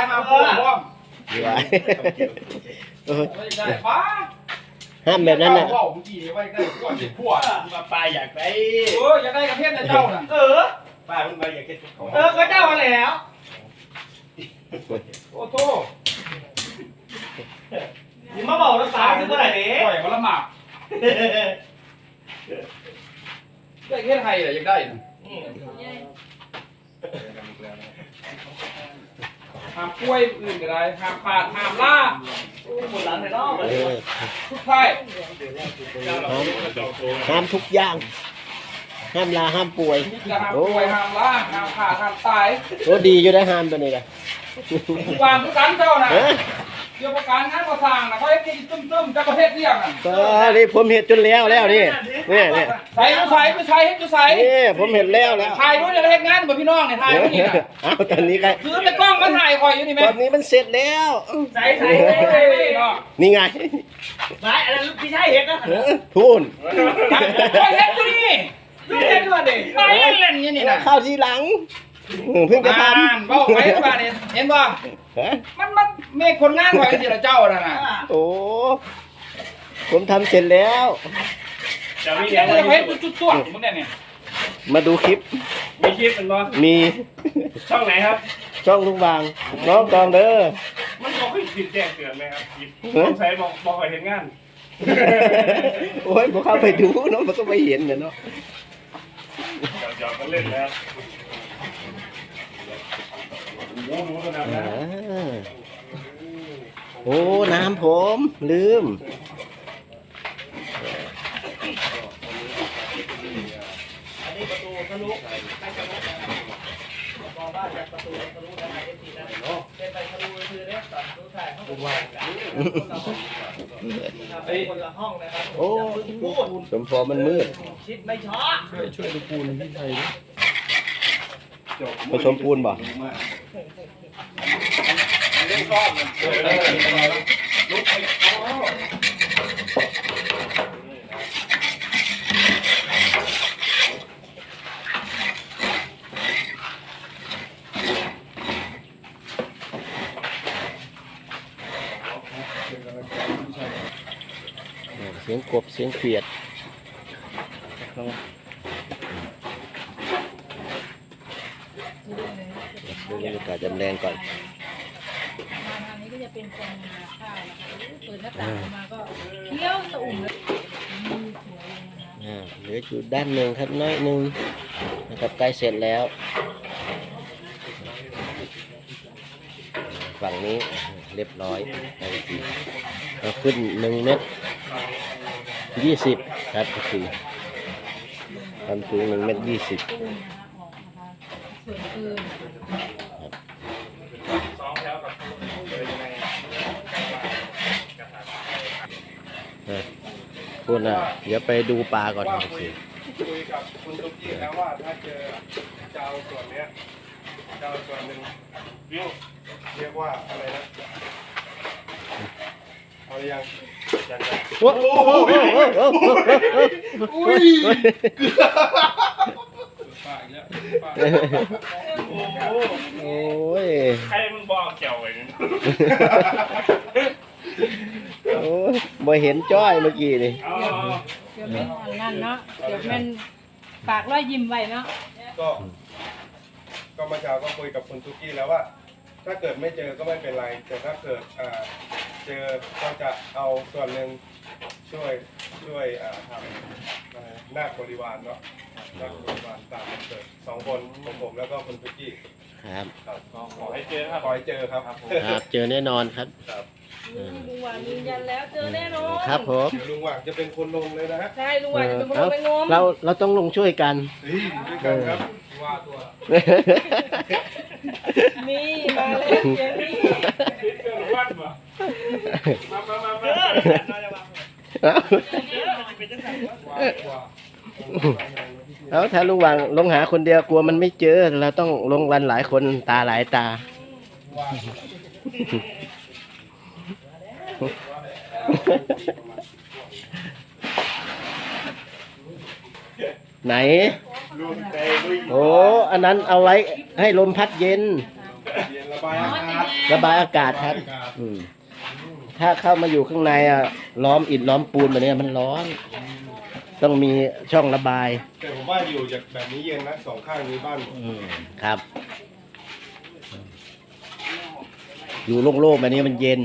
ายมาพูดพร้อมดีไว้เออไม่ได้ป้าห้ามแบบนั้นน่ะว่าเมื่อกี้นี่ไว้ได้พวกเจ็บพวกมาปลาอยากไปเอออยากได้กระเทียมในเจ้าน่ะเออปลามันมาอยากเก็บของเออก็เจ้ามาแล้ว โอ้โตนี่มาบอกรักษาซื้อเมื่อไหร่เด้ปล่อยมาละหมากได้แค่ไทยเหรอยังได้น่ะ ห้ามกล้วยอื่นก็ได้ห้ามขาดห้ามล่าหมดหลังไหนเนาะเออทุกท่ายห้ามทุกอย่าง ห้ามลาห้ามป่วย จะห้ามกล้วยห้ามล่าห้ามขาดห้ามตายโอ้ดีอยู่ได้ห้ามตัวนี้กันทุกวันทุกการเจ้าน่ะเอ้ย เกี่ยวกับการงานก่อสร้างน่ะเขาให้กินตึ้มๆจากประเทศเรียกน่ะก็นี่ผมเห็นจนแล้วแล้วนี่นี่นี่ใส่ดูใส่ดูใส่ให้ดูใส่นี่ผมเห็นแล้วแล้วถ่ายด้วยในประเทศงานเหมือนพี่น้องเนี่ยถ่ายด้วยนี่น่ะเอาตอนนี้กันถือแต่กล้องมาถ่ายคอยอยู่นี่ไหมตอนนี้มันเสร็จแล้วใส่ใส่เฮ้ใส่ยใส่เนาะนี่ไงใส่อะไรพี่ชายเห็นนะเออพูนคอยเห็นอยู่นี่ลูกเห็นด้วยดิไปเล่นๆอยู่นี่น่ะเข้าทีหลัง อืมเพิ่งจะทอ่านบอกไปว่าเนี่ยเห็นป่ะำฮะมันมันเมฆคนงานคอยสิละเจ้าน่ะน่ะโอ้ผมทำเสร็จแล้ว จะมีเห็อะนไรเลยเห็นจุดๆตัวมึงเนี่ยเนี่ยมาดูคลิปมีคลิปเป็นบ่มีช่องไหนครับ ช่องลุงบางน้องตองเด้อมันบอกให้ผิดแจ้งเตือนไหมครับผิดเฮ้ยสงสัยบอกบอกให้เห็นงาน โอ้ยพอเข้าไปดูเนาะมันก็ไม่เห็นนะเนาะหยอกๆกันเล่นนะครับ โอ้โหรู้ขนาดอ่านั้นโอ้ น้ำผม ลืมอันนี้ประตูทะลุไม่ทะลุมองว่าจากประตูทะลุได้ไหมเอฟซีนะเป็นไปทะลุคือเนี่ยตัดดูถ่ายเข้าไปว่าเป็นคนละห้องนะครับโอ้พูดสมพอมันมืด ชิดไม่ช็อต ช่วยดูปูนพี่ไทยผสมปูนบ่เล่นกล้อง เออลุกไปอ๋อเสียงกบเสียงเขียด ดูบรรยากาศจำแรงก่อนทางนี้ก็จะเป็นกองนาข้าวนะคะเปิดหน้าต่างออกมาก็เที่ยวสะอุ่มเลยอืมสวยเลยนะคะอ่าเหลือจุดด้านหนึ่งครับน้อยหนึ่งนะครับใกล้เสร็จแล้ว ฝั่งนี้เรียบร้อยทันทีเราขึ้นหนึ่งเมตรยี่สิบครับก็คือความสูงหนึ่งเมตรยี่สิบ ปูนนะคะออกนะคะ ส่วนปืนสองแล้วกับเลยยังไงพูดนะเดี๋ยวไปดูปลาก่อนว่าโอคุเคยคุยกับคุณตุ๊กกี้แล้วว่าถ้าเจอจะเอาส่วนเนี้ยจะเอาส่วนหนึ่งวิวเรียกว่าอะไรนะเอายังจัดโอ้โหอุ้ยป้าอีกแล้วโอ้ โหโอ้ย ใครมึงบอกเกี่ยวไว้เนี่ยโอ้ยบ่เห็นจ้อยเมื่อกี้นี่เอาเดี๋ยวเป็นอันนั้นเนาะเดี๋ยวเป็นปากร้อยยิ้มไว้เนาะก็ ก็เมื่อเช้าก็คุยกับคุณตุ๊กกี้แล้วว่า ถ้าเกิดไม่เจอก็ไม่เป็นไร แต่ถ้าเกิดอ่าเจอก็จะเอาส่วนหนึ่งช่วยช่วยอ่าทำอะไรนะนาคบริวารเนาะนาคบริวารตามวันเกิดส องคนของผมแล้วก็คุณตุ๊กกี้ครับครับขอให้เจอครับขอให้เจอครับครับ เจอแน่นอนครับ ครับลุงหวานยืนยันแล้วเจอแน่นอนครับผมเดี๋ยวลุงหว่างจะเป็นคนลงเลยนะฮะใช่ลุงหวานจะเป็นคนเออไปงมเราเราต้องลงช่วยกัน เฮ้ยด้วยกันครับว่าตัว นี่มาเลยเจนี่ เกินวันบ่มามามามา ว่าตัว เอาถ้าลุงหวังลงหาคนเดียวกลัวมันไม่เจอ เราต้องลงกันหลายคนตาหลายตาว่าไหนลุงใจลุยโอ้อันนั้นเอาไว้ให้ลมพัดเย็นเย็นแล้วระบายอากาศระบายอากาศครับอืมถ้าเข้ามาอยู่ข้างในอะล้อมอิฐล้อมปูนแบบเนี้ยมันร้อน ต้องมีช่องระบาย แต่ผมว่าอยู่จากแบบนี้เย็นนะสองข้างนี้บ้านผมอืมครับ อยู่โล่งๆแบบนี้มันเย็น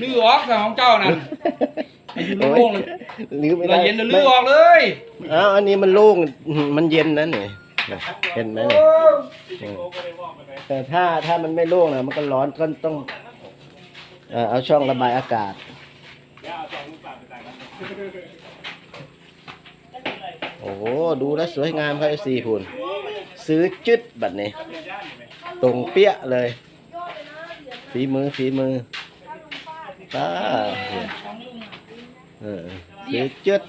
ลื้อออกแต่ของเจ้านั่นให้อยู่โล่งๆเลยลื้อไม่เวได้ลาเย็นจะลื้อออกเลยอ้าวอันนี้มันโล่งมันเย็นนะเนี่ยเห็นไหมเนี่ยเออแต่ถ้าถ้ามันไม่โล่งนะมันก็ร้อนก็ต้อง เออเอาช่องระบายอากาศ โอ้โหดูแล้วสวยงามครับไอซีคุณซื้อจึดแบัดนี้ ตรงเปี้ยเลย ฝีมือฝีมือป้าเออซื้อจึด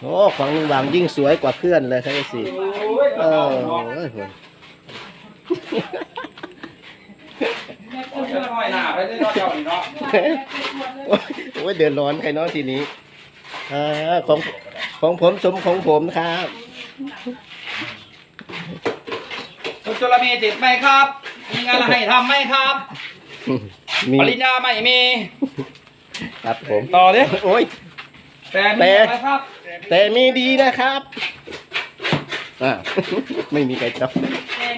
โอ้ของลุงหวังยิ่งสวยกว่าเพื่อนเลยครับไอซีเออ โอ้ยคุณจะน้อยหน้าไปเลยเนาะเจ้านี่เนาะโอ้ยเดือดร้อนใครเนาะทีนี้อ่าของของผมสมของผมครับคุณจุลมีติดไหมครับ มีงานอะไรให้ทำไหมครับ มีปริญญาไม่มี ครับผมต่อดิโอ้ยแต่มีอะไรครับแต่มีดีนะครับอ่าไม่มีใครจับ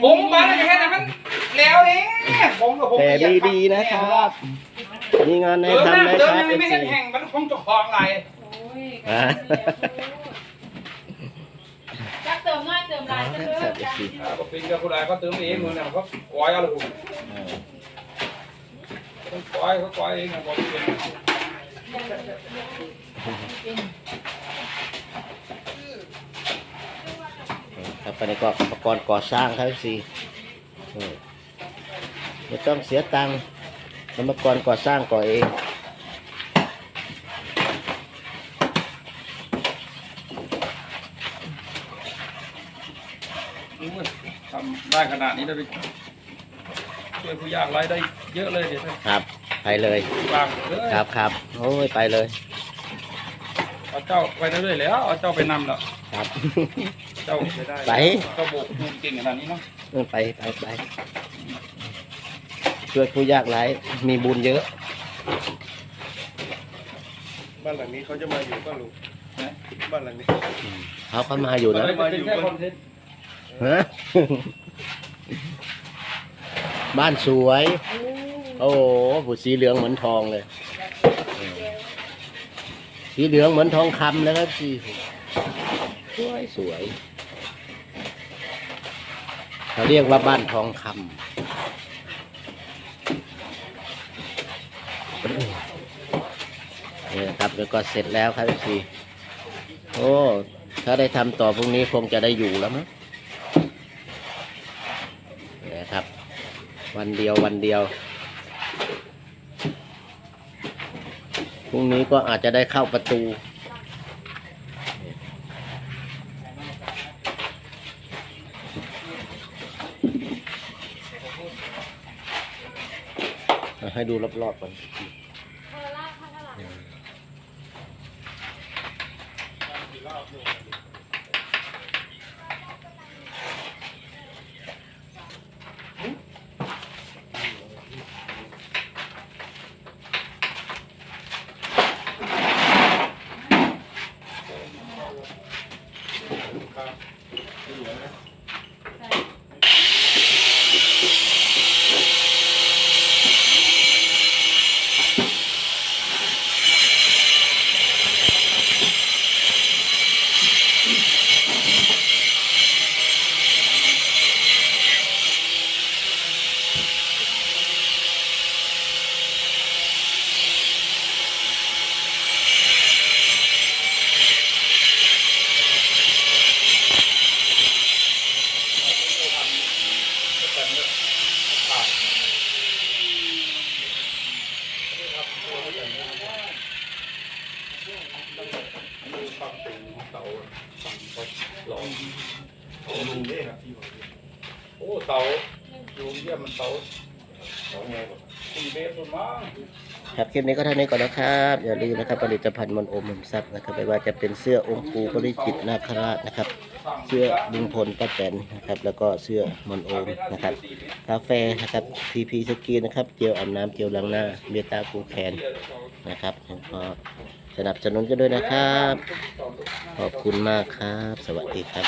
ผมมาแล้วแค่นั้นมันแล้วนี่ ผมกับผมแต่มีดีนะครับ มีงานเอให้อทำไหมเดิคนรับยังเอไม่ซีเห็นแห่งมันคงจะคลองไหลโอ้ยจักเติมง่ายเติมหลายจังเลยจ้ะก็เป็นกับผู้ใดก็เติมเองเหมือนกันเขาปล่อยเอาละคุณต้องปล่อยเขาปล่อยเองนะบอกเป็นครับไปในกอุปกรณ์ก่อสร้างครับซี ไม่ต้องเสียตังค์อุปกรณ์ก่อสร้างก่อเองทำได้ขนาดนี้ได้ไปช่วยผู้ยากไร้ได้เยอะเลยเดี๋ยวครับ ไปเลยวางเลยครับครับโอ้ยไปเลยเอาเจ้าไปเรื่อยๆแล้วเอาเจ้าไปนำแล้วครับ เจ้าไปเจ้าโบกมือเก่งขนาดนี้เนาะเออไปไปไป ช่วยผู้ยากไร้มีบุญเยอะ บ้านหลังนี้เขาจะมาอยู่ก็ลุงนะบ้านหลังนี้เขาเข้ามาอยู่นะมันเป็นแค่คอนเทนต์ฮะบ้านสวย โอ้โหผู้สีเหลืองเหมือนทองเลยเออสีเหลืองเหมือนทองคำเลยครับสีสวยสวยเขาเรียกว่าบ้านทองคำ นี่ยครับแล้วก็เสร็จแล้วครับสีโอ้ถ้าได้ทำต่อพรุ่งนี้คงจะได้อยู่แล้วมั้งเนี่ยครับ วันเดียววันเดียวพรุ่งนี้ก็อาจจะได้เข้าประตูให้ดูรอบๆก่อน Yeah. ลุงนี่ครับที่โอ้เสาอยู่เยี่ยมมันเสาสองไงหมดสี่เมตรสุดมั้ครับคลิปนี้ก็เท่านี้ก่อนนะครับ อย่าลืมนะครับผลิตภัณฑ์มนโอมมซับนะครับไม่ว่าจะเป็นเสื้อองค์ปูปริจิตนาคราชนะครับ เสื้อลุงพลป้าแตนนะครับ แล้วก็เสื้อมนโอมนะครับกาแฟนะครับทีพีสกีนะครับเจลอาบน้ำเจลล้างหน้าเบต้าคูแคนนะครับแล้วก็ สนับสนุนกันด้วยนะครับ ขอบคุณมากครับ สวัสดีครับ